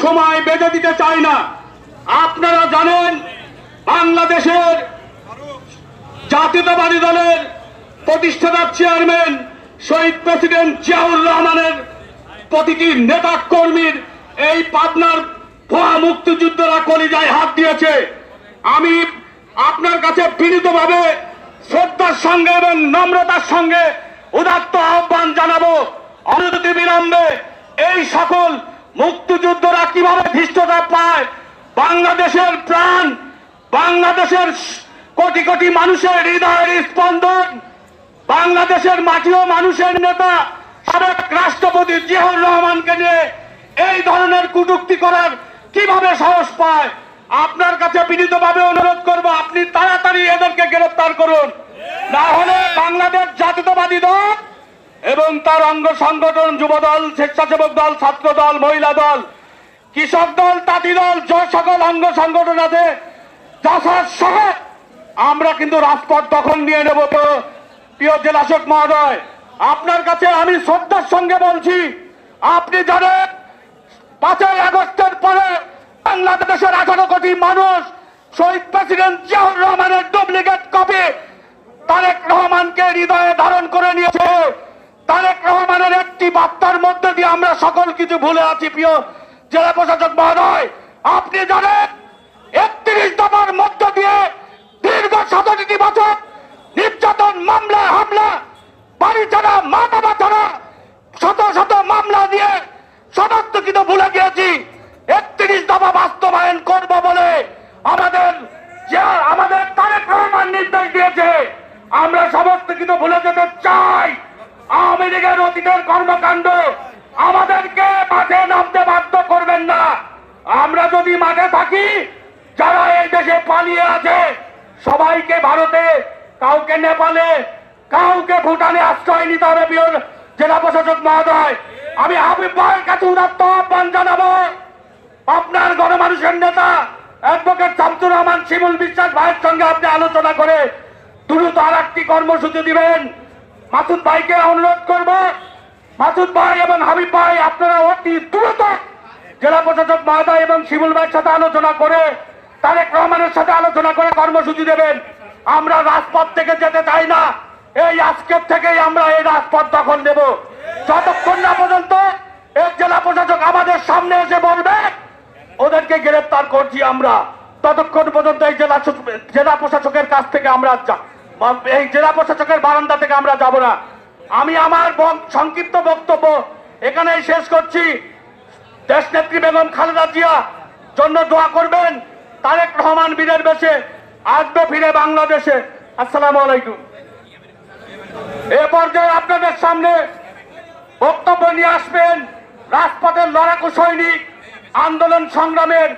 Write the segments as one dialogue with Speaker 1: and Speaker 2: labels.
Speaker 1: সময় বেঁধে দিতে চাই না। আপনারা জানেন, বাংলাদেশের জাতীয়তাবাদী দলের প্রতিষ্ঠাতা চেয়ারম্যান শহীদ প্রেসিডেন্ট জিয়াউর রহমানের প্রতিটি নেতা কর্মীর এই পাবনার ভুয়া মুক্তিযুদ্ধরা কলিজায় হাত দিয়েছে। আমি আপনার কাছে বিনীতভাবে শ্রদ্ধার সঙ্গে এবং নম্রতার সঙ্গে উদাত্ত আহ্বান জানাব। অনতি বিলম্বে এই সকল মুক্তিযুদ্ধরা কীভাবে ধৃষ্টতা পায়? বাংলাদেশের প্রাণ, বাংলাদেশের কোটি কোটি মানুষের হৃদয়ের স্পন্দন, বাংলাদেশের মাটি ও মানুষের নেতা, সাবেক রাষ্ট্রপতি জিয়াউর রহমানকে নিয়ে এই ধরনের কুটুক্তি করার কীভাবে সাহস পায়? আপনার কাছে বিনীতভাবে অনুরোধ করব, আপনি তাড়াতাড়ি এদেরকে গ্রেফতার করুন। না হলে বাংলাদেশ এবং তার অঙ্গ সংগঠন যুবদল, স্বেচ্ছাসেবক দল, ছাত্র দল, মহিলা দল, কৃষক দল, তাঁতি দল, যে সকল অঙ্গ সংগঠন আছে আমরা কিন্তু রাজপথ দখল নিয়ে নেব প্রিয় জেলাশক মহোদয়। আপনার কাছে আমি শ্রদ্ধার সঙ্গে বলছি, আপনি জানেন, পাঁচই আগস্টের পরে বাংলাদেশের আঠারো কোটি মানুষ শহীদ প্রেসিডেন্ট জিয়াউর রহমানের ডুপ্লিকেট কপি তারেক রহমানকে হৃদয়ে ধারণ করে নিয়েছে। তারেক রহমানের একটি বার্তার মধ্যে দিয়ে আমরা সকল কিছু ভুলে আছি, প্রিয় জেলা প্রশাসক মহোদয়। আপনি জানেন, একত্রিশ দফার মধ্য দিয়ে দীর্ঘ সতেরোটি বছর নির্যাতন মামলা হামলা বাড়ি ছাড়া মা বাবা ছাড়া শত শত মামলা দিয়ে সমস্ত কিছু ভুলে গিয়েছি একত্রিশ দফা বাস্তবায়ন করব বলে আমাদের যে আমাদের তারেক রহমান নির্দেশ দিয়েছে আমরা সমস্ত কিছু ভুলে যেতে চাই আওয়ামী লীগের অতীতের কর্মকাণ্ড আমাদেরকে মাঠে নামতে বাধ্য করবেন না। আমরা যদি মাঠে থাকি, যারা এই দেশে পালিয়ে আছে, সবাইকে ভারতে, কাউকে নেপালে, কাউকে ভুটানে আশ্রয় নিতে হবে জেলা প্রশাসক মহোদয়। আমি হাবিব কাছে উদাত্ত আহ্বান জানাব। আপনার গণমানুষের নেতা, অ্যাডভোকেট শামসুর রহমান, শিমুল বিশ্বাস ভাইয়ের সঙ্গে আপনি আলোচনা করে দ্রুত আর একটি কর্মসূচি দিবেন। মাসুদ ভাইকে অনুরোধ করব মাসুদ ভাই এবং হাবিব ভাই, আপনারা অতি দ্রুত জেলা প্রশাসক মহোদয় এবং শিমুল ভাইয়ের সাথে আলোচনা করে, তারেক রহমানের সাথে আলোচনা করে কর্মসূচি দেবেন। আমরা রাজপথ থেকে যেতে চাই না। এই আজকের থেকেই আমরা এই রাজপথ দখল নেব। যতক্ষণ না পর্যন্ত এই জেলা প্রশাসক আমাদের সামনে এসে বলবে, ওদেরকে গ্রেফতার করছি আমরা। ততক্ষণ পর্যন্ত এই জেলা জেলা প্রশাসকের কাছ থেকে আমরা এই জেলা প্রশাসকের বারান্দা থেকে আমরা যাব না। আমি আমার সংক্ষিপ্ত বক্তব্য এখানেই শেষ করছি। দেশ নেত্রী বেগম খালেদা জিয়া জন্য দোয়া করবেন। তারেক রহমান বীরের বেশে আসবে ফিরে বাংলাদেশে। আসসালামু আলাইকুম। এ পর্যায়ে আপনাদের সামনে বক্তব্য নিয়ে আসবেন রাজপথের লড়াকু সৈনিক, আন্দোলন সংগ্রামের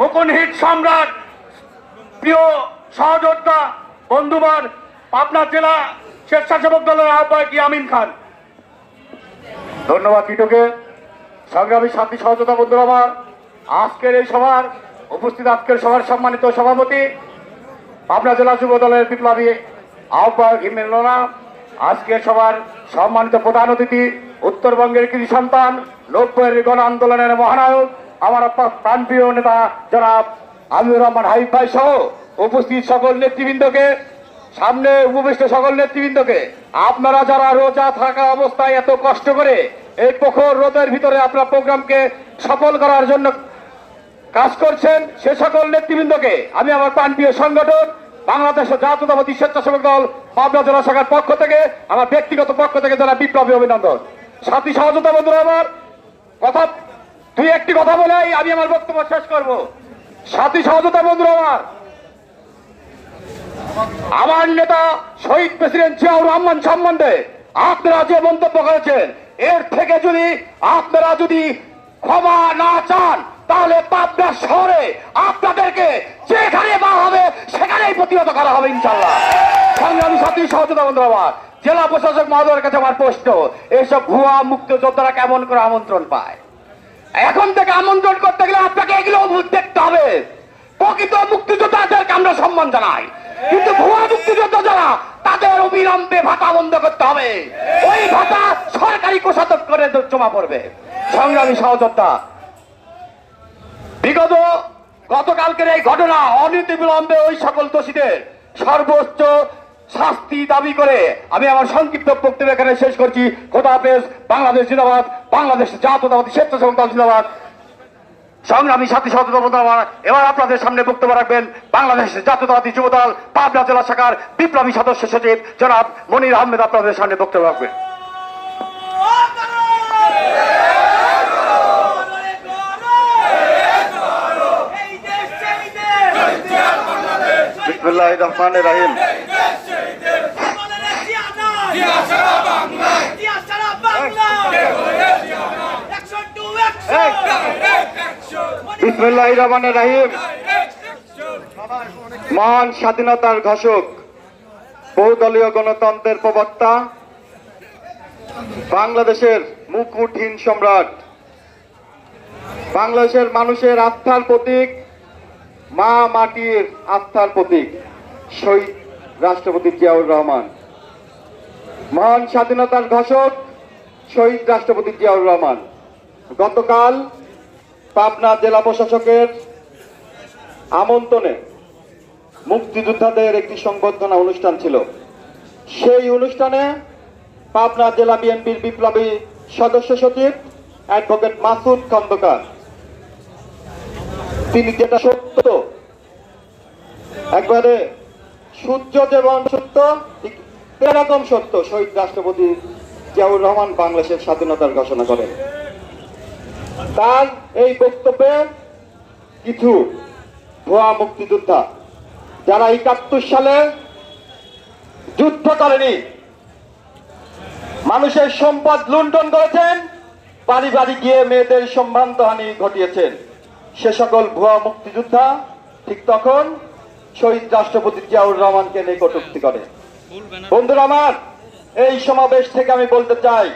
Speaker 1: মুকুন হিট সম্রাট, প্রিয় সহযোদ্ধা, বন্ধুবার, পাবনা জেলা স্বেচ্ছাসেবক দলের আহ্বায়ক ইয়ামিন খান?
Speaker 2: ধন্যবাদ টিটোকে। সংগ্রামী শান্তি সহযোগিতা বন্ধুরা আমার, আজকের এই সভার উপস্থিত আজকের সভার সম্মানিত সভাপতি, পাবনা জেলা যুব দলের বিপ্লবী আহ্বায়ক হিমেন লোনা আজকের সভার সম্মানিত প্রধান অতিথি, উত্তরবঙ্গের কৃষি সন্তান, নব্বইয়ের গণ আন্দোলনের মহানায়ক, আমার প্রা- প্রাণপ্রিয় নেতা জনাব আমিনুর রহমান হাবিব ভাই সহ উপস্থিত সকল নেতৃবৃন্দকে সামনে উপবিষ্ট সকল নেতৃবৃন্দকে, আপনারা যারা রোজা থাকা অবস্থায় এত কষ্ট করে এই প্রখর রোদের ভিতরে আপনার প্রোগ্রামকে সফল করার জন্য কাজ করছেন, সে সকল নেতৃবৃন্দকে আমি আমার প্রান্তীয় সংগঠন বাংলাদেশের জাতীয়তাবাদী স্বেচ্ছাসেবক দল, পাবনা জেলা শাখার পক্ষ থেকে, আমার ব্যক্তিগত পক্ষ থেকে যারা বিপ্লবী অভিনন্দন। সাথী সহযোগিতা বন্ধুরা আমার, কথা দুই একটি কথা বলেই আমি আমার বক্তব্য শেষ করব। সাথী সহযোগিতা বন্ধুরা আমার আমার নেতা শহীদ প্রেসিডেন্ট জিয়াউর রহমান সম্বন্ধে আপনারা যে মন্তব্য করেছেন, এর থেকে যদি আপনারা যদি ক্ষমা না চান, তাহলে পাবনা শহরে আপনাদেরকে যেখানে বা হবে, সেখানেই প্রতিহত করা হবে ইনশাল্লাহ সংগ্রামী সাথী সহযোগিতা বন্ধু আমার, জেলা প্রশাসক মহোদয়ের কাছে আমার প্রশ্ন এইসব ভুয়া মুক্ত যোদ্ধারা কেমন করে আমন্ত্রণ পায়? এখন থেকে আমন্ত্রণ করতে গেলে আপনাকে এগুলো দেখতে হবে। প্রকৃত মুক্তিযোদ্ধাদেরকে আমরা সম্মান জানাই। কিন্তু ভুয়া মুক্তিযোদ্ধা যারা, তাদের অবিলম্বে ভাতা বন্ধ করতে হবে। ওই ভাতা সরকারি কোষাতক করে জমা পড়বে। সংগ্রামী সহযোদ্ধা,
Speaker 3: বিগত গতকালকের এই ঘটনা অনীতি বিলম্বে ওই সকল দোষীদের সর্বোচ্চ শাস্তি দাবি করে আমি আমার সংক্ষিপ্ত বক্তব্য এখানে শেষ করছি। খোদা বাংলাদেশ জিন্দাবাদ, বাংলাদেশ জাতীয়তাবাদী স্বেচ্ছাসেবক দল জিন্দাবাদ। সংগ্রামী সাথী সচেতন এবার আপনাদের সামনে বক্তব্য রাখবেন বাংলাদেশ জাতীয়তাবাদী যুবদল পাবনা জেলা শাখার বিপ্লবী সদস্য সচিব জনাব মনির আহমেদ আপনাদের সামনে বক্তব্য রাখবেন। বিসমুল্লাহ রহমান রাহিম। বিসমুল্লাহ রহমান রাহিম। মহান স্বাধীনতার ঘোষক, বহুদলীয় গণতন্ত্রের প্রবক্তা, বাংলাদেশের মুকুটহীন সম্রাট, বাংলাদেশের মানুষের আস্থার প্রতীক, মা মাটির আস্থার প্রতীক, শহীদ রাষ্ট্রপতি জিয়াউর রহমান। মহান স্বাধীনতার ঘোষক, শহীদ রাষ্ট্রপতি জিয়াউর রহমান। গতকাল পাবনা জেলা প্রশাসকের আমন্ত্রণে মুক্তিযোদ্ধাদের একটি সংবর্ধনা অনুষ্ঠান ছিল। সেই অনুষ্ঠানে পাবনা জেলা বিএনপির বিপ্লবী সদস্য সচিব অ্যাডভোকেট মাসুদ খন্দকার। তিনি যেটা সত্য, একবারে সূর্য যেমন সত্য এরকম সত্য শহীদ রাষ্ট্রপতি জিয়াউর রহমান বাংলাদেশের স্বাধীনতার ঘোষণা করেন। তার এই বক্তব্যে কিছু ভুয়া মুক্তিযোদ্ধা, যারা একাত্তর সালে যুদ্ধ করেনি, মানুষের সম্পদ লুণ্ঠন করেছেন বাড়ি বাড়ি গিয়ে মেয়েদের সম্ভ্রান্তহানি ঘটিয়েছেন। সে সকল ভুয়া মুক্তিযোদ্ধা ঠিক তখন শহীদ রাষ্ট্রপতি জিয়াউর রহমানকে নিয়ে কটূক্তি করে। বন্ধুরা আমার, এই সমাবেশ থেকে আমি বলতে চাই